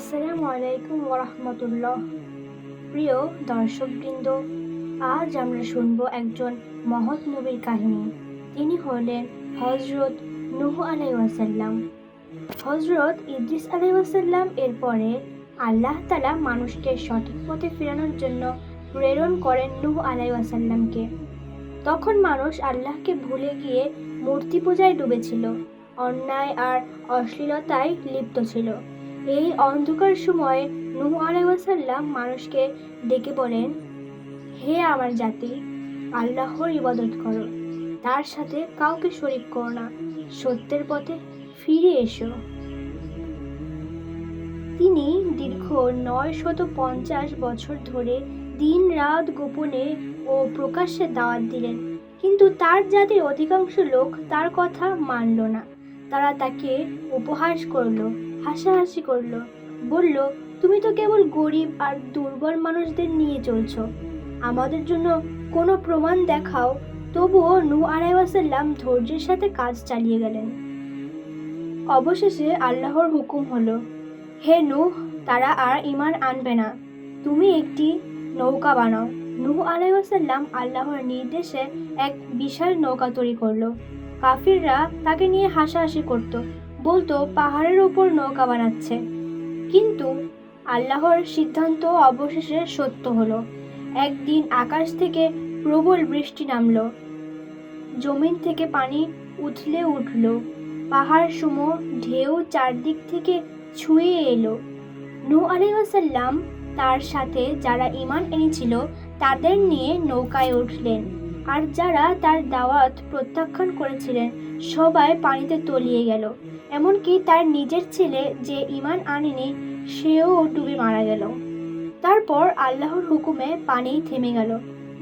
আসসালামু আলাইকুম ওরহমতুল্লাহ। প্রিয় দর্শকবৃন্দ, আজ আমরা শুনব একজন মহৎ নবীর কাহিনী। তিনি হলেন হজরত নুহ আলাই ওয়াসাল্লাম। হজরত ইদ্রিস আলাই ওয়াসাল্লাম এর পরে আল্লাহ তালা মানুষকে সঠিক পথে ফেরানোর জন্য প্রেরণ করেন নুহ আলাই ওয়াসাল্লামকে। তখন মানুষ আল্লাহকে ভুলে গিয়ে মূর্তি পূজায় ডুবেছিল, অন্যায় আর অশ্লীলতায় লিপ্ত ছিল। এই অন্ধকার সময়ে নূহ আলাইসাল্লাম মানুষকে ডেকে বলেন, হে আমার জাতি, আল্লাহর ইবাদত করো। তার সাথে কাউকে শরিক করো না। সত্যের পথে ফিরে এসো। তিনি দীর্ঘ নয় শত পঞ্চাশ বছর ধরে দিন রাত গোপনে ও প্রকাশ্যে দাওয়াত দিলেন। কিন্তু তার জাতির অধিকাংশ লোক তার কথা মানল না। তারা তাকে উপহাস করল, হাসাহাসি করল। বলল, তুমি তো কেবল গরিব আর দুর্বল মানুষদের নিয়ে চলছ। আমাদের জন্য কোনো প্রমাণ দেখাও। তবুও নু আলাইসাল্লাম ধৈর্যের সাথে কাজ চালিয়ে গেলেন। অবশেষে আল্লাহর হুকুম হলো, হে নূহ, তারা আর ইমান আনবে না। তুমি একটি নৌকা বানাও। নূহ আলাইসাল্লাম আল্লাহর নির্দেশে এক বিশাল নৌকা তৈরি করল। কাফিররা তাকে নিয়ে হাসাহাসি করত। বলতো, পাহাড়ের উপর নৌকা বানাচ্ছে। কিন্তু আল্লাহর সিদ্ধান্ত অবশেষে সত্য হলো। একদিন আকাশ থেকে প্রবল বৃষ্টি নামল। জমিন থেকে পানি উথলে উঠল। পাহাড় সমূহ ঢেউ চারদিক থেকে ছুঁয়ে এলো। নূ আলাইসাল্লাম তার সাথে যারা ইমান এনেছিল, তাদের নিয়ে নৌকায় উঠলেন। আর যারা তার দাওয়াত প্রত্যাখ্যান করেছিলেন, সবাই পানিতে তলিয়ে গেল। এমনকি তার নিজের ছেলে যে ইমান আনেনি, সেও ডুবে মারা গেল। তারপর আল্লাহর হুকুমে পানি থেমে গেল।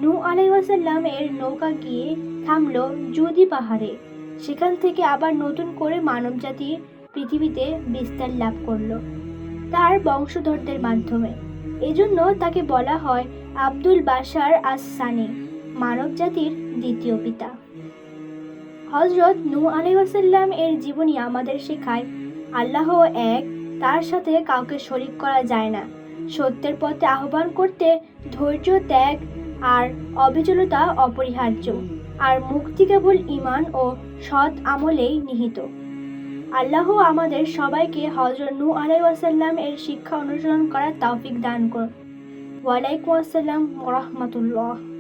নূ আলাইসাল্লাম এর নৌকা গিয়ে থামল জুদি পাহাড়ে। সেখান থেকে আবার নতুন করে মানবজাতি পৃথিবীতে বিস্তার লাভ করল তার বংশধরদের মাধ্যমে। এজন্য তাকে বলা হয় আব্দুল বাশার আস সানি মানব জাতির দ্বিতীয় পিতা। হজরত নূ আলাইসাল্লাম এর জীবনী আমাদের শেখায়, আল্লাহ এক, তার সাথে কাউকে শরিক করা যায় না। সত্যের পথে আহ্বান করতে ধৈর্য, ত্যাগ আর অবিচলতা অপরিহার্য আর মুক্তি কেবল ইমান ও সৎ আমলেই নিহিত। আল্লাহ আমাদের সবাইকে হজরত নূ আলাইসাল্লাম এর শিক্ষা অনুসরণ করার তৌফিক দান করুন। ওয়ালাইকুম আসসালাম রহমতুল্লাহ।